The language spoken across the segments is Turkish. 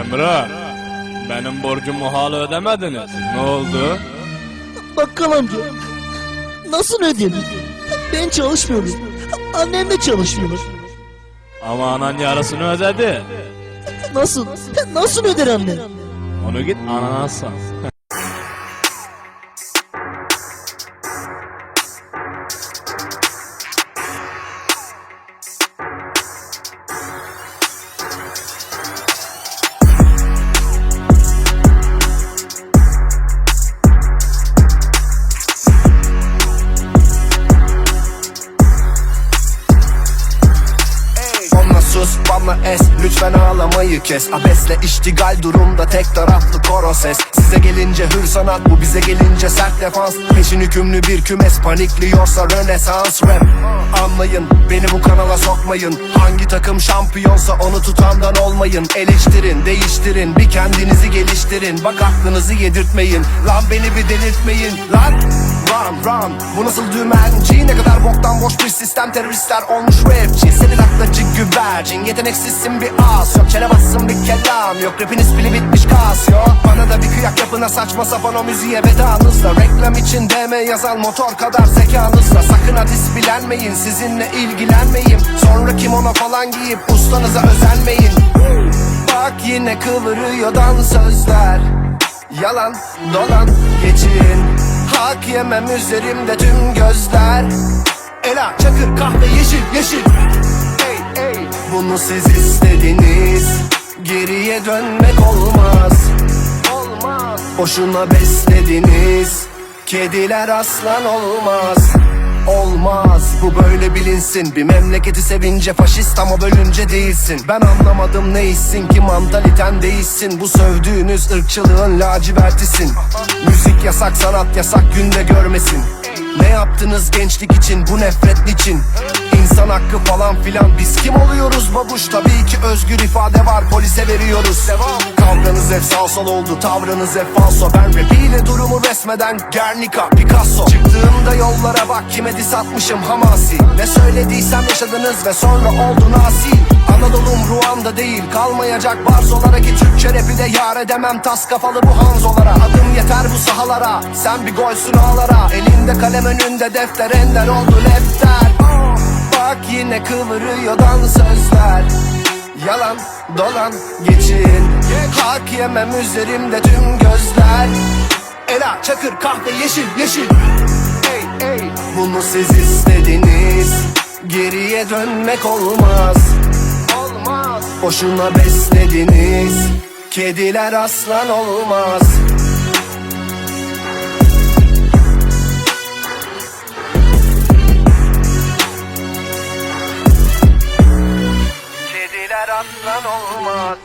Emre, benim borcumu hala ödemediniz. Ne oldu? Bakkal amca. Nasıl ödeyeyim? Ben çalışmıyorum. Annem de çalışmıyor. Ama anan yarısını ödedi. Nasıl? Nasıl öder annem? Onu git anana sal. Bana es? Lütfen ağlamayı kes. Abesle iştigal durumda tek taraflı koro ses. Size gelince hür sanat bu bize gelince sert defans. Peşin hükümlü bir kümes panikliyorsa rönesans. Rap Anlayın beni bu kanala sokmayın. Hangi takım şampiyonsa onu tutandan olmayın. Eleştirin değiştirin bir kendinizi geliştirin. Bak aklınızı yedirtmeyin. Lan beni bir delirtmeyin. Lan Run run. Bu nasıl dümenci Ne kadar boktan boş bir sistem. Teröristler olmuş rapçi Senin aklacı güvercin Yeteneksizsin bir as. Yok çene bassın bir kelam. Yok rapiniz pili bitmiş kas. Yok Bana da bir kıyak yapına saçma sapan o müziğe vedanızla. Reklam için DM yazan motor kadar zekanızla. Sakın hadis bilenmeyin Sizinle ilgilenmeyim Sonra kimono falan giyip ustanıza özenmeyin. Bak yine kıvırıyor dansözler. Yalan dolan geçin Hak yemem üzerimde tüm gözler. Ela çakır kahve yeşil yeşil. Ey ey Bunu siz istediniz. Geriye dönmek olmaz. Olmaz. Boşuna beslediniz. Kediler aslan olmaz Olmaz bu böyle bilinsin. Bir memleketi sevince faşist ama bölünce değilsin. Ben anlamadım ne hissin ki mantaliten değilsin. Bu sövdüğünüz ırkçılığın lacivertisin. Müzik yasak sanat yasak günde görmesin. Ne yaptınız gençlik için bu nefret niçin? İnsan hakkı falan filan biz kim oluyoruz babuş? Tabii ki özgür ifade var polise veriyoruz. Kavganız hep sağ sol oldu tavrınız hep falso. Ben rapiyle durumu resmeden Guernica Picasso. Çıktığımda yollara bak kime dis atmışım hamasi. Ne söylediysem yaşadınız ve sonra oldu nasi. Anadolu'm Ruanda değil kalmayacak barzolara ki Türkçe rapi de yar edemem. Tas kafalı bu hanzolara Adım yeter bu sahalara. Sen bir golsün ağlara Elinde kalem önünde defter. Ender oldu lefter Bak yine kıvırıyor dansözler Yalan dolan geçin. Hak yemem üzerimde tüm gözler. Ela çakır kahve yeşil yeşil Ey ey Bunu siz istediniz. Geriye dönmek olmaz. Olmaz. Boşuna beslediniz. Kediler aslan olmaz. Kediler aslan olmaz.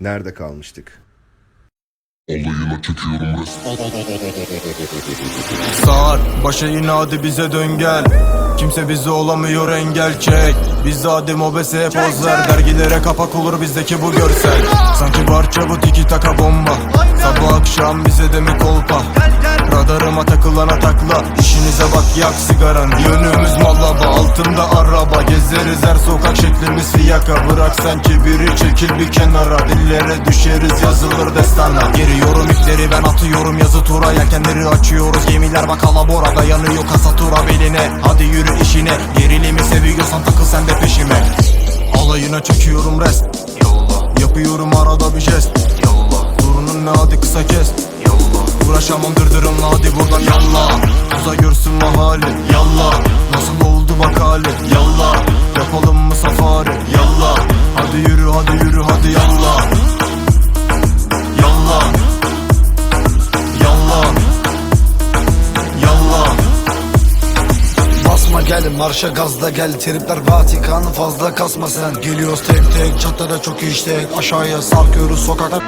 Nerede kalmıştık? Olayına çekiyorum resmen. Sar başa in hadi bize dön gel. Kimse bizi olamıyor engel çek. Biz hadi mobese pozlar Dergilere kapak olur bizdeki bu görsel. Sanki parça bu tiki taka bomba yak sigaran Yönümüz Malaba altında araba. Gezeriz her sokak şeklimiz fiyaka. Bırak sen kibiri çekil bir kenara. Dillere düşeriz yazılır destana. Geriyorum ipleri ben atıyorum. Yazı tura Yelkenleri açıyoruz. Gemiler bak alabora Dayanıyor kasa tura beline. Hadi yürü işine. Gerilimi seviyorsan takıl sen de peşime. Alayına çekiyorum rest. Yapıyorum arada bir jest. Yallah Durunun ne hadi kısa kes Uğraşamam dırdırımla hadi buradan yallah Uza görsün mahalle yallah Nasıl oldu bak hali yallah Yapalım mı safari yallah Hadi yürü hadi yürü hadi yallah Yallah Yallah Yallah Basma gel marşa gazla gel. Tripler Vatikan'ı fazla kasma sen. Geliyoruz tek tek çatıda çok işte Aşağıya sarkıyoruz sokakta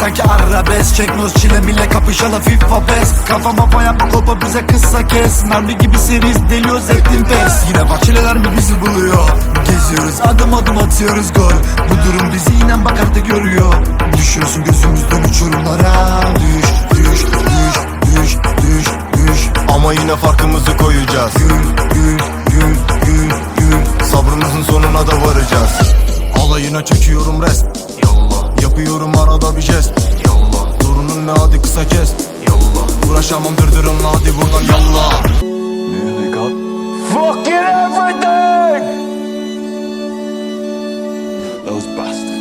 Sanki arabesk Çek noz çilem ile kapışala FIFA best. Kafama bayan kopa bize kısa kes. Mermi gibi seriz deliyoruz ettim pes. Yine bak çileler mi bizi buluyor? Geziyoruz adım adım atıyoruz gol. Bu durum bizi inen bak artık görüyor Düşüyorsun gözümüzden uçurumlara. Düş düş düş düş düş düş. Ama yine farkımızı koyacağız. Gün gün gün gün gün Sabrımızın sonuna da varacağız. Alayına çekiyorum rest Yapıyorum arada bir jest. Yallah. Durunun ne hadi kısa kes Yallah. Uğraşamam dırdırınla hadi buradan yallah